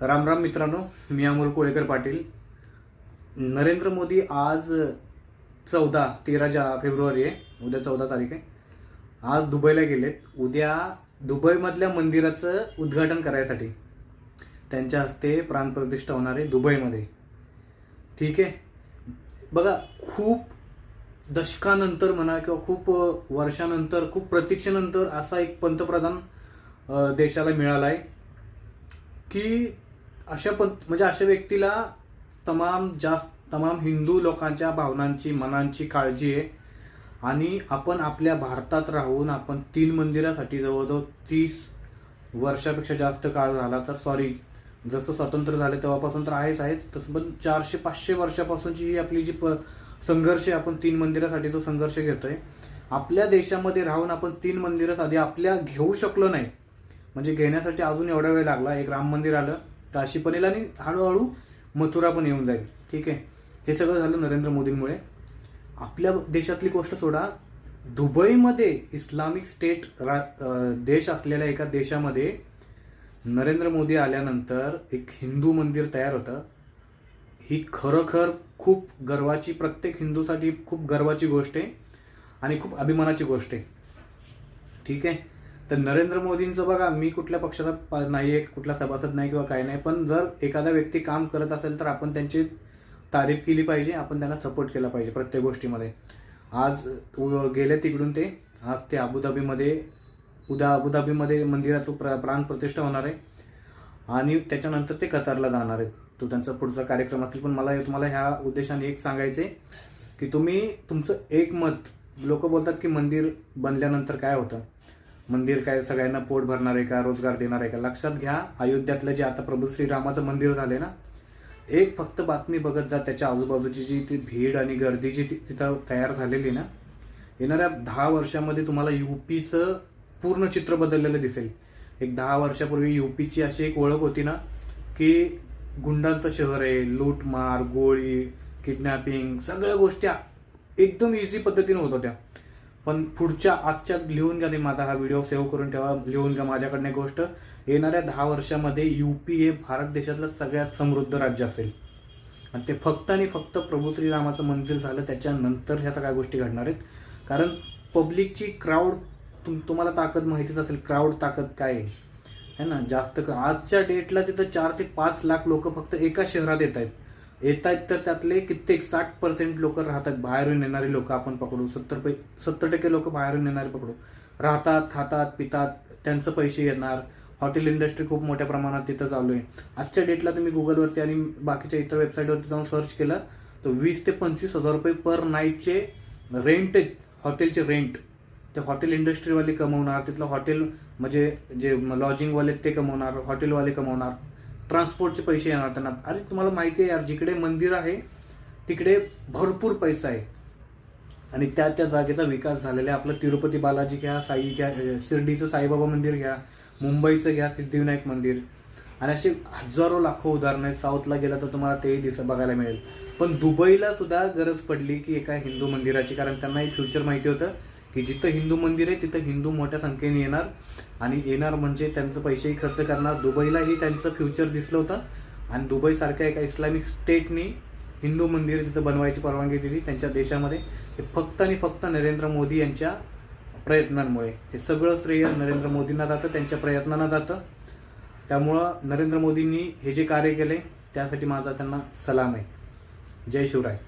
राम राम मित्रांनो मी अमोल कोळेकर पाटील. नरेंद्र मोदी आज चौदा तेरा जा फेब्रुवारी आहे उद्या चौदा तारीख आहे. आज दुबईला गेलेत. उद्या दुबईमधल्या मंदिराचं उद्घाटन करायसाठी त्यांच्या हस्ते प्राणप्रतिष्ठा होणार आहे दुबईमध्ये. ठीक आहे? बघा खूप दशकानंतर म्हणा किंवा खूप वर्षानंतर खूप प्रतीक्षेनंतर असा एक पंतप्रधान देशाला मिळाला आहे की अशा पण म्हणजे अशा व्यक्तीला तमाम जास्त तमाम हिंदू लोकांच्या भावनांची मनांची काळजी आहे. आणि आपण आपल्या भारतात राहून आपण तीन मंदिरासाठी जवळजवळ तीस वर्षापेक्षा जास्त काळ झाला तर सॉरी जसं स्वतंत्र झालं तेव्हापासून तर आहेच आहेच. तसं पण चारशे पाचशे वर्षापासूनची ही आपली जी प संघर्ष आहे आपण तीन मंदिरासाठी तो संघर्ष घेतोय. आपल्या देशामध्ये राहून आपण तीन मंदिरं साधी आपल्या घेऊ शकलो नाही. म्हणजे घेण्यासाठी अजून एवढा वेळ लागला एक राम मंदिर आलं काशी पण येईल आणि हळूहळू मथुरा पण येऊन जाईल. ठीक आहे? हे सगळं झालं नरेंद्र मोदींमुळे. आपल्या देशातली गोष्ट सोडा. दुबईमध्ये इस्लामिक स्टेट रा देश असलेल्या एका देशामध्ये नरेंद्र मोदी आल्यानंतर एक हिंदू मंदिर तयार होतं. ही खरोखर खूप गर्वाची प्रत्येक हिंदूसाठी खूप गर्वाची गोष्ट आहे आणि खूप अभिमानाची गोष्ट आहे. ठीक आहे? तर नरेंद्र मोदींचं बघा मी कुठल्या पक्षाचा नाही आहे कुठला सभासद नाही किंवा काय नाही पण जर एखादा व्यक्ती काम करत असेल तर आपण त्यांची तारीफ केली पाहिजे आपण त्यांना सपोर्ट केला पाहिजे प्रत्येक गोष्टीमध्ये. आज गेले तिकडून ते आज ते अबुधाबीमध्ये उद्या अबुधाबीमध्ये मंदिराचं प्र प्राण प्रतिष्ठा होणार आहे. आणि त्याच्यानंतर ते कतारला जाणार आहेत. तो त्यांचा पुढचा कार्यक्रम असेल पण मला तुम्हाला ह्या उद्देशाने एक सांगायचं आहे की तुम्ही तुमचं एक मत लोक बोलतात की मंदिर बनल्यानंतर काय होतं? मंदिर काय सगळ्यांना पोट भरणार आहे का रोजगार देणार आहे का? लक्षात घ्या अयोध्यातलं जे आता प्रभू श्रीरामाचं मंदिर झालंय ना एक फक्त बातमी बघत जा त्याच्या आजूबाजूची जी ती भीड आणि गर्दी जी ती- तिथं तयार झालेली ना येणाऱ्या दहा वर्षामध्ये तुम्हाला युपीचं पूर्ण चित्र बदललेलं दिसेल. एक दहा वर्षापूर्वी युपीची अशी एक ओळख होती ना की गुंडांचं शहर आहे लूटमार गोळी किडनॅपिंग सगळ्या गोष्टी एकदम इझी पद्धतीने होत होत्या. पण पुढच्या आजच्या लिहून घ्या ते माझा हा व्हिडिओ सेव्ह करून ठेवा लिहून घ्या माझ्याकडनं एक गोष्ट. येणाऱ्या दहा वर्षामध्ये यू पी हे भारत देशातलं सगळ्यात समृद्ध राज्य असेल. आणि ते फक्त आणि फक्त प्रभू श्रीरामाचं मंदिर झालं त्याच्यानंतर ह्या सगळ्या गोष्टी घडणार आहेत? कारण पब्लिकची क्राऊड तुम तुम्हाला ताकद माहितीच असेल क्राऊड ताकद काय आहे? ना? जास्त आजच्या डेटला तिथं चार ते पाच लाख लोक फक्त एका शहरात येत आहेत. येत आहेत तर त्यातले कित्येक साठ पर्सेंट लोक राहतात बाहेरून येणारी लोक आपण पकडू सत्तर पै सत्तर टक्के लोक बाहेरून येणारे पकडू. राहतात खातात पितात त्यांचं पैसे येणार. हॉटेल इंडस्ट्री खूप मोठ्या प्रमाणात तिथं चालू आहे. आजच्या डेटला तुम्ही गुगलवरती आणि बाकीच्या इतर वेबसाईटवरती जाऊन सर्च केलं तर वीस ते पंचवीस हजार रुपये पर नाईटचे रेंट आहेत हॉटेलचे रेंट ते हॉटेल इंडस्ट्रीवाले कमवणार तिथलं हॉटेल म्हणजे जे लॉजिंगवाले ते कमवणार हॉटेलवाले कमवणार. ट्रान्सपोर्टचे पैसे येणार त्यांना. अरे तुम्हाला माहिती आहे यार जिकडे मंदिर आहे तिकडे भरपूर पैसा आहे. आणि त्या त्या जागेचा विकास झालेला आहे. आपलं तिरुपती बालाजी घ्या साई घ्या शिर्डीचं साईबाबा मंदिर घ्या मुंबईचं घ्या सिद्धिविनायक मंदिर. आणि असे हजारो लाखो उदाहरणं आहेत. साऊथला गेला तर तुम्हाला तेही दिस बघायला मिळेल. पण दुबईला सुद्धा गरज पडली की एका हिंदू मंदिराची कारण त्यांना एक फ्युचर माहिती होतं. की जिथं हिंदू मंदिर आहे तिथं हिंदू मोठ्या संख्येने येणार. आणि येणार म्हणजे त्यांचं पैसेही खर्च करणार. दुबईलाही त्यांचं फ्युचर दिसलं होतं. आणि दुबईसारख्या एका इस्लामिक स्टेटनी हिंदू मंदिर तिथं बनवायची परवानगी दिली त्यांच्या देशामध्ये. हे फक्त आणि फक्त नरेंद्र मोदी यांच्या प्रयत्नांमुळे. हे सगळं श्रेय नरेंद्र मोदींना जातं त्यांच्या प्रयत्नांना जातं. त्यामुळं नरेंद्र मोदींनी हे जे कार्य केले त्यासाठी माझा त्यांना सलाम आहे. जय शिवराय.